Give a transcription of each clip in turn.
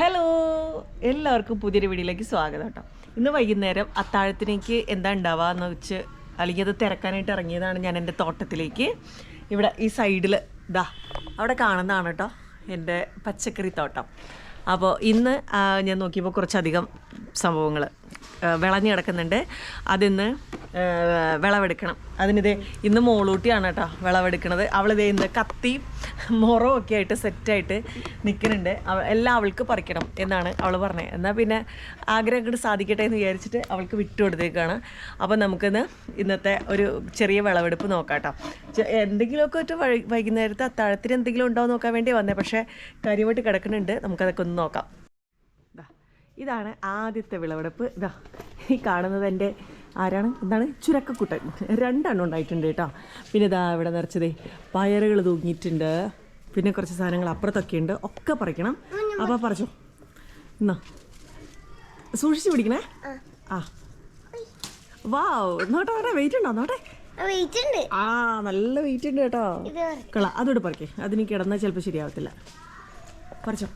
Hello എല്ലാവർക്കും പുതിയൊരു വീഡിയോയിലേക്ക് സ്വാഗതം കേട്ടോ. ഇന്ന് വൈകുന്നേരം അത്താഴത്തിലേക്ക് എന്താ ഉണ്ടാവാന്ന് വെച്ച് അല്ലെങ്കിൽ അത് തിരക്കാനായിട്ട് ഇറങ്ങിയതാണ് ഞാൻ എന്റെ തോട്ടത്തിലേക്ക്. ഇവിടെ ഈ സൈഡിൽ ഇതാ അവിടെ കാണുന്നതാണ് കേട്ടോ എന്റെ പച്ചക്കറി തോട്ടം. അപ്പോൾ ഇന്ന് ഞാൻ നോക്കിയപ്പോൾ കുറച്ചധികം സംഭവങ്ങൾ വിളഞ്ഞു കിടക്കുന്നുണ്ട്. അതിന്ന് വിളവെടുക്കണം. അതിനിത് ഇന്ന് മോളൂട്ടിയാണ് കേട്ടോ വിളവെടുക്കണത്. അവളിതേ ഇന്ന് കത്തി മൊറോ ഒക്കെ ആയിട്ട് സെറ്റായിട്ട് നിൽക്കുന്നുണ്ട് എല്ലാം അവൾക്ക് പറിക്കണം എന്നാണ് അവൾ പറഞ്ഞത് എന്നാൽ പിന്നെ ആഗ്രഹം അങ്ങോട്ട് സാധിക്കട്ടെ എന്ന് വിചാരിച്ചിട്ട് അവൾക്ക് വിട്ടുകൊടുത്തേക്കാണ് അപ്പോൾ നമുക്കിന്ന് ഇന്നത്തെ ഒരു ചെറിയ വിളവെടുപ്പ് നോക്കാം കേട്ടോ. എന്തെങ്കിലുമൊക്കെ ഒരു വൈകുന്നേരത്തെ അത്താഴത്തിന് എന്തെങ്കിലും ഉണ്ടോ നോക്കാൻ വേണ്ടി വന്നേ. പക്ഷേ കരിവട്ട് കിടക്കുന്നുണ്ട്. നമുക്കതൊക്കെ ഒന്ന് നോക്കാം. ഇതാണ് ആദ്യത്തെ വിളവെടുപ്പ്. ഇതാ ഈ കാണുന്നത് എന്റെ ആരാണ്? എന്താണ്? ചുരക്കക്കുട്ടൻ. രണ്ടെണ്ണം ഉണ്ടായിട്ടുണ്ട് കേട്ടോ. പിന്നെ ഇതാ ഇവിടെ നിറച്ചതേ പയറുകൾ തൂങ്ങിയിട്ടുണ്ട്. പിന്നെ കുറച്ച് സാധനങ്ങൾ അപ്പുറത്തൊക്കെ ഉണ്ട്. ഒക്കെ പറിക്കണം. അപ്പോൾ പറിച്ചോ. എന്നാ സൂക്ഷിച്ച് പിടിക്കണേ? ആ. വാവ്. നോട്ടെ നോട്ടെ വെയിറ്റ് ഉണ്ടോ? നോട്ടെ ആ നല്ല വെയിറ്റ് ഉണ്ട് കേട്ടോ. കള അതോട് പറിക്കേ. അതിന് കിടന്നാൽ ചിലപ്പോൾ ശരിയാവത്തില്ല. പറിച്ചോ.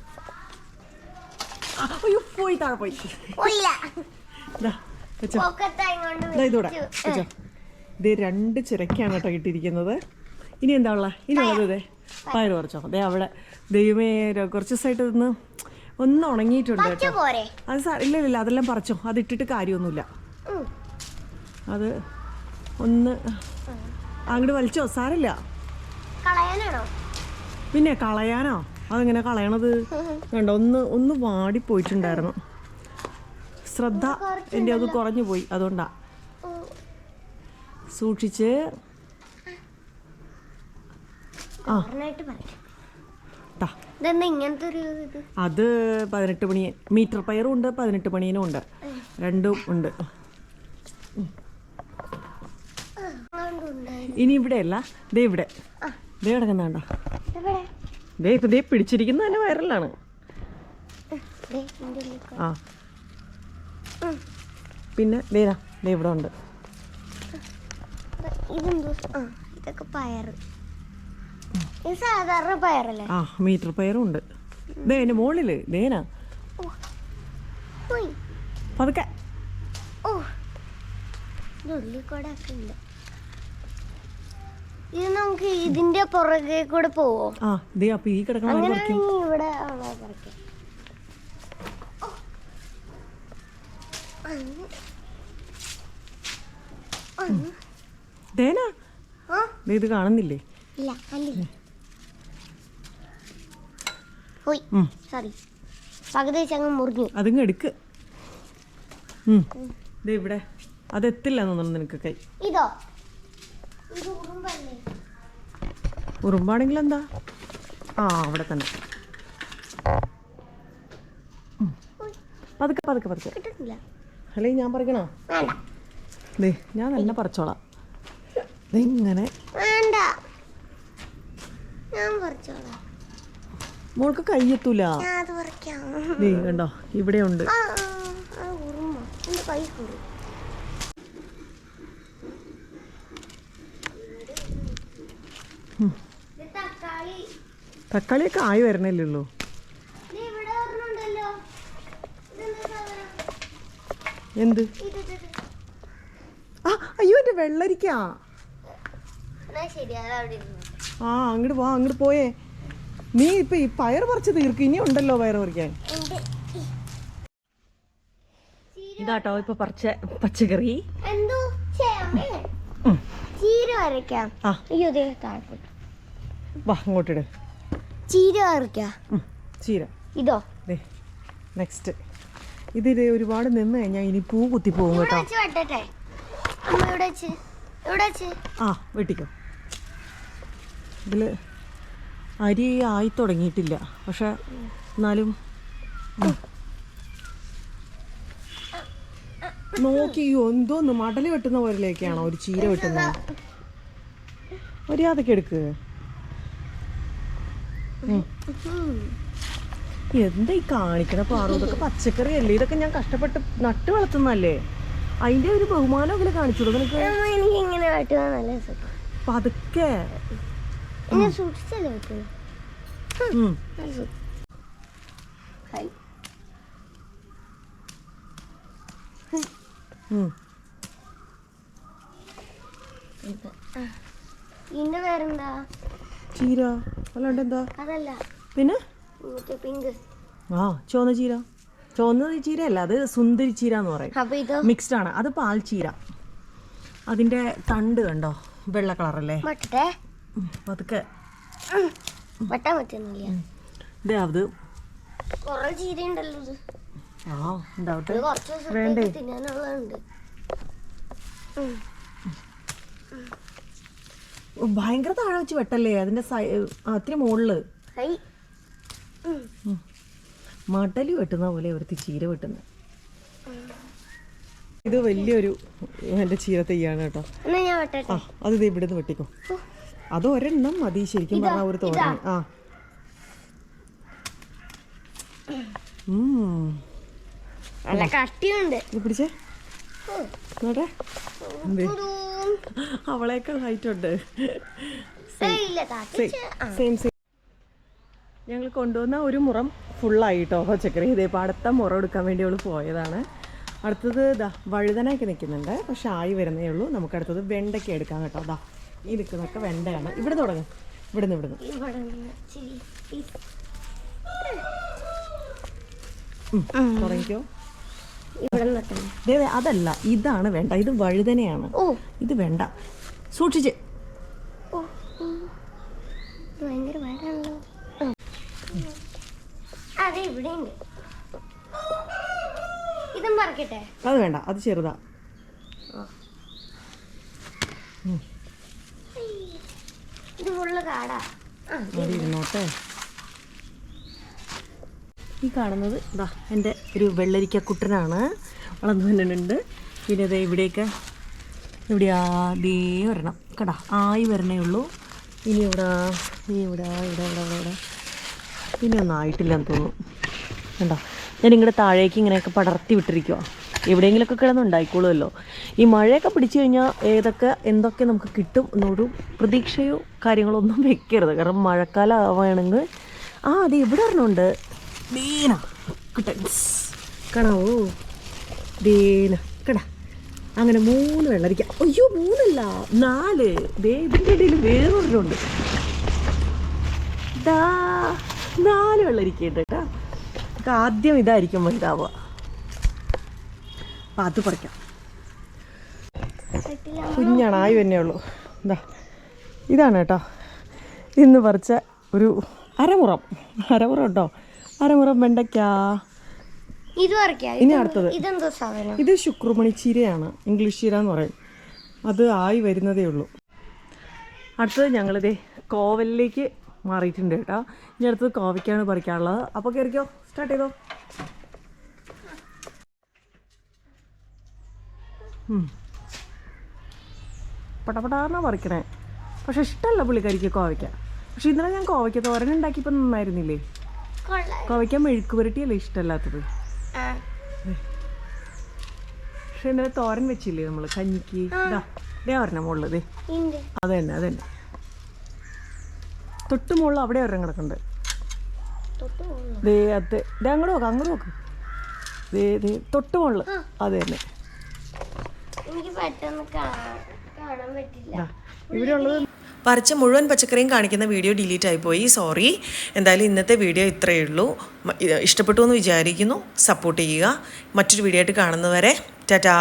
അയ്യോ പോയി താഴെ പോയി. ഇതൂടെ ഇത് രണ്ട് ചിരക്കാണ് കേട്ടോ കിട്ടിയിരിക്കുന്നത്. ഇനി എന്താ ഉള്ള? ഇനി ഉള്ളത് ഇതേ പയർ കുറച്ചോ അതെ അവിടെ ദൈവമേ കുറച്ച് ദിവസമായിട്ട് ഇന്ന് ഒന്ന് ഉണങ്ങിയിട്ടുണ്ട് കേട്ടോ. അത് സാർ ഇല്ല ഇല്ല അതെല്ലാം പറിച്ചോ. അത് ഇട്ടിട്ട് കാര്യമൊന്നുമില്ല. അത് ഒന്ന് അങ്ങോട്ട് വലിച്ചോ. സാറില്ല പിന്നെ കളയാനോ? അതെങ്ങനെ കളയണത്? കണ്ടോ ഒന്ന് ഒന്ന് വാടിപ്പോയിട്ടുണ്ടായിരുന്നു. ശ്രദ്ധ എന്റെ അത് കുറഞ്ഞു പോയി അതുകൊണ്ടാ. സൂക്ഷിച്ച്. ആ. അത് പതിനെട്ട് മണി മീറ്റർ പയറും ഉണ്ട് പതിനെട്ട് മണിയനും ഉണ്ട്. രണ്ടും ഉണ്ട്. ഇനി ഇവിടെയല്ല. ദേ ഇവിടെ. ദേ കിടക്കുന്നുണ്ടോ? ദേ ഇപ്പം ദേ പിടിച്ചിരിക്കുന്ന തന്നെ വൈറലാണ്. ആ. പിന്നെ ദേരാ ദേ ഇവിടെ ഉണ്ട്. ആ ഇതൊക്കെ സാധാരണ പയറല്ലേ? ആ മീറ്റർ പയറും ഉണ്ട് ദേ എന്റെ മോളിൽ ദേനാ. പതുക്കെ. ഓ ഉള്ളിൽ കൂടെ ഒക്കെ ഉണ്ട്. ഇത് നമുക്ക് ഇതിന്റെ പുറകെ കൂടെ പോവോ? ആ ദേ അപ്പം ഈ കിടക്കണ ഇവിടെ. ദേനാ ഇത് കാണുന്നില്ലേ? സോറി പകുതി മുറിഞ്ഞു. അതിങ്ങ് എടുക്ക്. ഇവിടെ. അതെത്തില്ല തോന്നുന്നു നിനക്ക് കൈ. ഇതോ? ഉറുമ്പാണെങ്കിൽ എന്താ ആ അവിടെ തന്നെ. പതുക്കെ പതുക്കെ പതുക്കെ. അല്ലേ ഞാൻ പറിക്കണോ? വേണ്ട. ദേ ഞാൻ നല്ല പറിച്ചോളാം. ഇങ്ങനെ. മോൾക്ക് കയ്യെത്തൂല. കണ്ടോ? ഇവിടെ ഉണ്ട് ആ ആ, ആ ഉറുമ്പ എന്റെ കൈ കൂടി ഇത് തക്കാളി തക്കാളിയൊക്കെ ആയി വരണല്ലേ ഉള്ളൂ എന്ത്. ആ അയ്യോ എന്റെ വെള്ളരിക്ക. ആ അങ്ങോട്ട് വാ അങ്ങോട്ട് പോയേ. നീ ഇപ്പൊ ഈ പയർ പറിച്ച് തീർക്ക് ഇനി ഉണ്ടല്ലോ പയർ പറിക്കാൻ. ഇതാട്ടോ ഇപ്പൊ പറിച്ച പച്ചക്കറി. ചീര വരയ്ക്കാം. അയ്യോ വാ അങ്ങോട്ടിട്. ചീര വരയ്ക്കാം ഉം, ചീര. ഇതോ. നെക്സ്റ്റ് ഇത് ഇത് ഒരുപാട് നിന്ന് കഴിഞ്ഞാൽ ഇനി പൂ കുത്തി പോകും കേട്ടോ. ആ വെട്ടിക്കോ. ഇതിൽ അരി ആയി തുടങ്ങിയിട്ടില്ല. പക്ഷെ എന്നാലും. നോക്കിയോ എന്തോന്ന് മടൽ വെട്ടുന്ന പോലെയൊക്കെയാണോ ഒരു ചീര വെട്ടുന്നത്? മര്യാദയ്ക്ക് എടുക്ക്. ഉം. എന്താ ഈ കാണിക്കണ പാറു? ഇതൊക്കെ പച്ചക്കറി അല്ലേ ഇതൊക്കെ ഞാൻ കഷ്ടപ്പെട്ട് നട്ട് വളർത്തുന്നല്ലേ അതിന്റെ ഒരു ബഹുമാനം ഒക്കെ കാണിച്ചു പതുക്കെ. സൂക്ഷിച്ചല്ലേ വെട്ടുള്ളൂ ഹായ് അല്ലാണ്ട് എന്താ? പിന്നെ? ആ ചുവന്ന ചീര. ചുവന്ന ചീര അല്ല അത് സുന്ദരി ചീര എന്ന് പറയും മിക്സ്ഡ് ആണ്. അത് പാൽ ചീര. അതിന്റെ തണ്ട് കണ്ടോ? വെള്ള കളറല്ലേ? പതുക്കെ. ഇതേ അത്. ആ ഉണ്ടാവട്ടെ വേണ്ടേ? ഭയങ്കര താഴെ വെച്ച് വെട്ടല്ലേ? അതിന്റെ ഇത്തിരി മുകളിൽ. മടൽ വെട്ടുന്ന പോലെ ഒരുത്തി ചീര വെട്ടുന്നത് ഇത് വലിയൊരു എന്റെ ചീര തെയ്യാണ് കേട്ടോ. ആ അത് ദേ ഇവിടുന്ന് വെട്ടിക്കോ. അത് ഒരെണ്ണം മതി ശരിക്കും പറഞ്ഞാൽ ഒരു തോന്നി ആ. ഉം. നല്ല കട്ടിയുണ്ട്. ഇത് പിടിച്ചേ. നോട്ടെ. അവളേക്കാൾ ഹൈറ്റ് ഉണ്ട്. സെയിം സെയിം ഞങ്ങൾ കൊണ്ടുവന്ന ഒരു മുറം ഫുള്ളായി കേട്ടോ പച്ചക്കറി. ഇതേ അടുത്ത മുറം എടുക്കാൻ വേണ്ടി അവൾ പോയതാണ്. അടുത്തത് ഇതാ വഴുതനയൊക്കെ നിൽക്കുന്നുണ്ട്. പക്ഷെ ആയി വരുന്നേ ഉള്ളൂ. നമുക്ക് അടുത്തത് വെണ്ടയ്ക്ക എടുക്കാം കേട്ടോ. അതാ ഈ നിൽക്കുന്നതൊക്കെ വെണ്ടയാണ്. ഇവിടെ തുടങ്ങും. ഇവിടുന്ന് ഇവിടുന്ന്. ഇവിടെ നിന്ന് ഇച്ചിരി തുടങ്ങിക്കോ. ഇവിടെ അതല്ല. ഇതാണ് വേണ്ട. ഇത് വഴുതനയാണ്. ഓ. ഇത് വേണ്ട. സൂക്ഷിച്ച്. അത് വേണ്ട. അത് ചെറുതാ. ഇത് ഫുള്ള് കാടാ. ഇരുന്നോട്ടെ. ഈ കാണുന്നത് ഇതാ എന്റെ ഒരു വെള്ളരിക്ക കുട്ടനാണ്. വളർന്നു വന്നിട്ടുണ്ട്. പിന്നെ അതേ ഇവിടെയൊക്കെ ഇവിടെ ആദ്യേ വരണം കടാ ആയി വരണേ ഉള്ളൂ. ഇനി ഇവിടെ ഇനി ഇവിടെ ഇവിടെ ഇവിടെ ഇവിടെ പിന്നെ ഒന്നും ആയിട്ടില്ലെന്ന് തോന്നുന്നു. കണ്ടോ ഞാൻ ഇങ്ങോട്ട് താഴേക്ക് ഇങ്ങനെയൊക്കെ പടർത്തി വിട്ടിരിക്കുക എവിടെയെങ്കിലുമൊക്കെ കിടന്നുണ്ടായിക്കോളുമല്ലോ ഈ മഴയൊക്കെ പിടിച്ചു കഴിഞ്ഞാൽ ഏതൊക്കെ എന്തൊക്കെ നമുക്ക് കിട്ടും എന്നൊരു പ്രതീക്ഷയോ കാര്യങ്ങളോ ഒന്നും വെക്കരുത്. കാരണം മഴക്കാലം ആവുകയാണെങ്കിൽ ആ അത് എവിടെ ഒരെണ്ണമുണ്ട് ദീന കിട്ടൻസ് കാണാവോ? ദേന കടാ. അങ്ങനെ മൂന്ന് വെള്ളരിക്ക അയ്യോ മൂന്നല്ല. നാല്. ദേ ഇതിന്റെ ഇടയിൽ വേറൊരെണ്ണമുണ്ട്. ദാ നാല് വെള്ളരിക്കുണ്ട് കേട്ടോ. നമുക്ക് ആദ്യം ഇതായിരിക്കും വലുതാവുക. അപ്പം അത് പറിക്കാം. കുഞ്ഞാണ് ആയി തന്നെ ഉള്ളൂ. എന്താ ഇതാണ് കേട്ടോ. ഇന്ന് പറിച്ച ഒരു അരമുറം. അരമുറം കേട്ടോ അരമുറം വെണ്ടയ്ക്ക? ഇനി അടുത്തത്. ഇത് ശുക്രമണി ചീരയാണ് ഇംഗ്ലീഷ് ചീര എന്ന് പറയും. അത് ആയി വരുന്നതേ ഉള്ളൂ. അടുത്തത് ഞങ്ങളിതേ കോവലിലേക്ക് മാറിയിട്ടുണ്ട് കേട്ടോ. ഇനി അടുത്തത് കോവയ്ക്കാണ് പറിക്കാനുള്ളത്. അപ്പോൾ കയറിക്കോ സ്റ്റാർട്ട് ചെയ്തോ. പടപടാന്നാ പറിക്കണേ. പക്ഷെ ഇഷ്ടമല്ല പുള്ളിക്കാരിക്ക് കോവയ്ക്ക. പക്ഷെ ഇന്നലെ ഞാൻ കോവയ്ക്ക തോരൻ ഉണ്ടാക്കിയപ്പോൾ നന്നായിരുന്നില്ലേ? കോവയ്ക്ക മെഴുക്ക് പുരട്ടിയല്ലേ ഇഷ്ടമല്ലാത്തത്? പക്ഷെ ഇന്നലെ തോരൻ വെച്ചില്ലേ നമ്മൾ? കഞ്ഞിക്ക്. ഇതാ ഇതേ ഒരെണ്ണം ഉണ്ട് അത് തന്നെ അത് തന്നെ തൊട്ട് മുകളിൽ അവിടെ ഒരെണ്ണം കിടക്കുന്നുണ്ട്. പോകുന്നു ദേ അത് ദേ അങ്ങോട്ട് നോക്ക് അങ്ങോട്ട് നോക്ക്. ദേ ദേ തൊട്ട് മുകളിൽ അത് തന്നെ. എനിക്ക് പറിച്ച മുഴുവൻ പച്ചക്കറിയും കാണിക്കുന്ന വീഡിയോ ഡിലീറ്റ് ആയിപ്പോയി. സോറി എന്തായാലും ഇന്നത്തെ വീഡിയോ ഇത്രയേ ഉള്ളൂ. ഇഷ്ടപ്പെട്ടു എന്ന് വിചാരിക്കുന്നു. സപ്പോർട്ട് ചെയ്യുക. മറ്റൊരു വീഡിയോ ആയിട്ട് കാണുന്നവരെ ടാറ്റാ